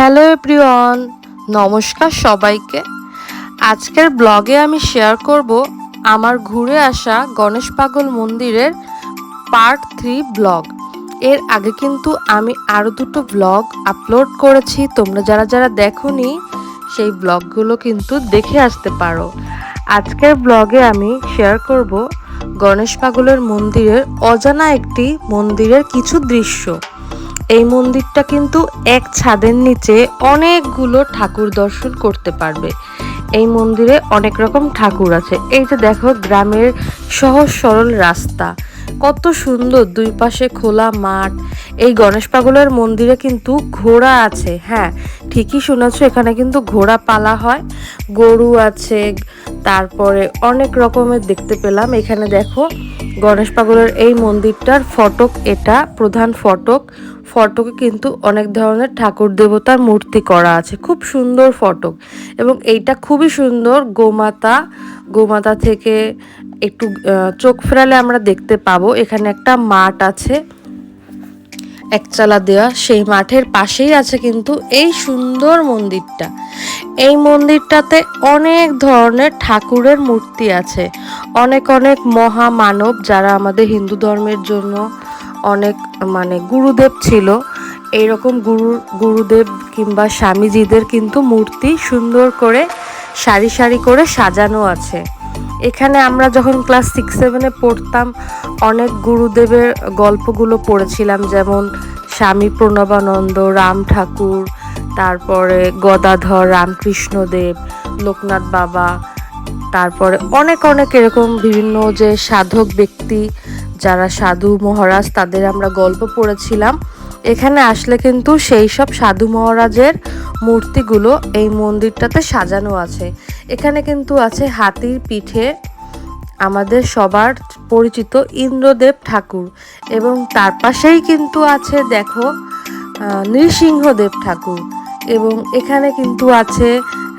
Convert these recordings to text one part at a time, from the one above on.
Hello everyone, নমস্কার সবাইকে। আজকের ব্লগে আমি শেয়ার করব আমার ঘুরে আসা গণেশ পাগল মন্দিরের পার্ট থ্রি ব্লগ। এর আগে কিন্তু আমি আরও দুটো ব্লগ আপলোড করেছি, তোমরা যারা যারা দেখোনি, সেই ব্লগগুলো কিন্তু দেখে আসতে পারো। আজকের ব্লগে আমি শেয়ার করব গণেশ পাগলের মন্দিরের অজানা একটি মন্দিরের কিছু দৃশ্য। এই মন্দিরটা কিন্তু এক ছাদের নিচে অনেকগুলো ঠাকুর দর্শন করতে পারবে। এই মন্দিরে অনেক রকম ঠাকুর আছে। এই যে দেখো, গ্রামের সহজ সরল রাস্তা। কত সুন্দর দুই পাশে খোলা মাঠ। এই গণেশ পাগলের মন্দিরে কিন্তু ঘোড়া আছে হ্যাঁ ঠিকই শুনেছো, এখানে কিন্তু ঘোড়া পালা হয়। গরু আছে, তারপরে অনেক রকমের দেখতে পেলাম। এখানে দেখো, গণেশ পাগলের এই মন্দিরটার ফটক এটা, প্রধান ফটক। ফটকে কিন্তু অনেক ধরনের ঠাকুর দেবতার মূর্তি করা আছে, খুব সুন্দর ফটক। এবং এইটা খুবই সুন্দর গোমাতা গোমাতা থেকে একটু চোখ ফেরালে আমরা দেখতে পাবো। এখানে একটা মাঠ আছে। একচালা দেওয়া। সেই মাঠের পাশেই আছে কিন্তু এই সুন্দর মন্দিরটা। এই মন্দিরটাতে অনেক ধরনের ঠাকুরের মূর্তি আছে। অনেক অনেক মহামানব যারা আমাদের হিন্দু ধর্মের জন্য অনেক মানে গুরুদেব ছিল। এইরকম গুরু, গুরুদেব কিংবা স্বামীজিদের কিন্তু মূর্তি সুন্দর করে সারি সারি করে সাজানো আছে। এখানে আমরা যখন ক্লাস সিক্স সেভেনে পড়তাম, অনেক গুরুদেবের গল্পগুলো পড়েছিলাম, যেমন স্বামী প্রণবানন্দ, রাম ঠাকুর, তারপরে গদাধর রামকৃষ্ণদেব লোকনাথ বাবা, তারপরে অনেক অনেক এরকম বিভিন্ন যে সাধক ব্যক্তি যারা সাধু মহারাজ, তাদের আমরা গল্প পড়েছিলাম। এখানে আসলে কিন্তু সেই সব সাধু মহারাজের মূর্তিগুলো এই মন্দিরটাতে সাজানো আছে। এখানে কিন্তু আছে হাতির পিঠে আমাদের সবার পরিচিত ইন্দ্রদেব ঠাকুর এবং তার পাশেই কিন্তু আছে দেখো নৃসিংহদেব ঠাকুর এবং এখানে কিন্তু আছে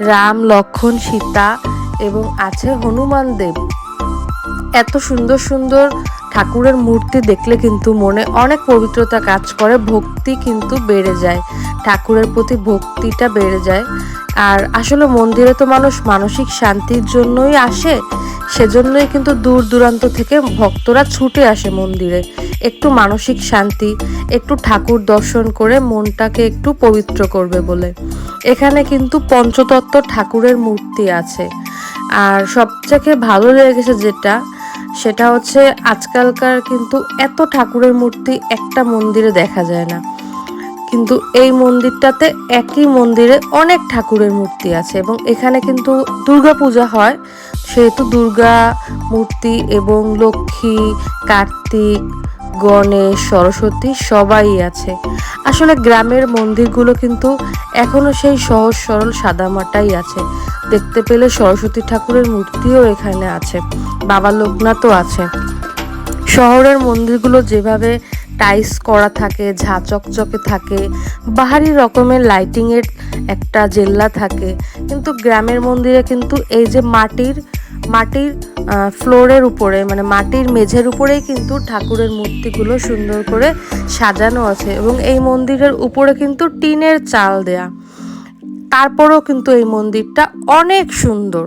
রাম, লক্ষণ, সীতা এবং আছে হনুমান দেব। এত সুন্দর সুন্দর ঠাকুরের মূর্তি দেখলে কিন্তু মনে অনেক পবিত্রতা কাজ করে, ভক্তি কিন্তু বেড়ে যায়, ঠাকুরের প্রতি ভক্তিটা বেড়ে যায়। আর আসলে মন্দিরে তো মানুষ মানসিক শান্তির জন্যই আসে, সেজন্যই কিন্তু দূর দূরান্ত থেকে ভক্তরা ছুটে আসে মন্দিরে। একটু মানসিক শান্তি, একটু ঠাকুর দর্শন করে মনটাকে একটু পবিত্র করবে বলে। এখানে কিন্তু পঞ্চতত্ত্ব ঠাকুরের মূর্তি আছে। আর সবথেকে ভালো লেগেছে যেটা, সেটা হচ্ছে আজকালকার কিন্তু এত ঠাকুরের মূর্তি একটা মন্দিরে দেখা যায় না। কিন্তু এই মন্দিরটাতে একই মন্দিরে অনেক ঠাকুরের মূর্তি আছে এবং এখানে কিন্তু দুর্গা পূজা হয়, সেহেতু দুর্গা মূর্তি এবং লক্ষ্মী, কার্তিক, গণেশ, সরস্বতী সবাই আছে। আসলে গ্রামের মন্দিরগুলো কিন্তু এখনও সেই সহজ সরল সাদামাটাই আছে। দেখতে পেলে সরস্বতী ঠাকুরের মূর্তিও এখানে আছে, বাবা লোকনাথও আছে। শহরের মন্দিরগুলো যেভাবে টাইস করা থাকে, ঝা চকচকে থাকে, বাহারি রকমের লাইটিংয়ের একটা জেল্লা থাকে। কিন্তু গ্রামের মন্দিরে কিন্তু এই যে মাটির মাটির ফ্লোরের উপরে মানে মাটির মেঝের উপরেই কিন্তু ঠাকুরের মূর্তিগুলো সুন্দর করে সাজানো আছে এবং এই মন্দিরের উপরে কিন্তু টিনের চাল দেয়া। তারপরেও কিন্তু এই মন্দিরটা অনেক সুন্দর।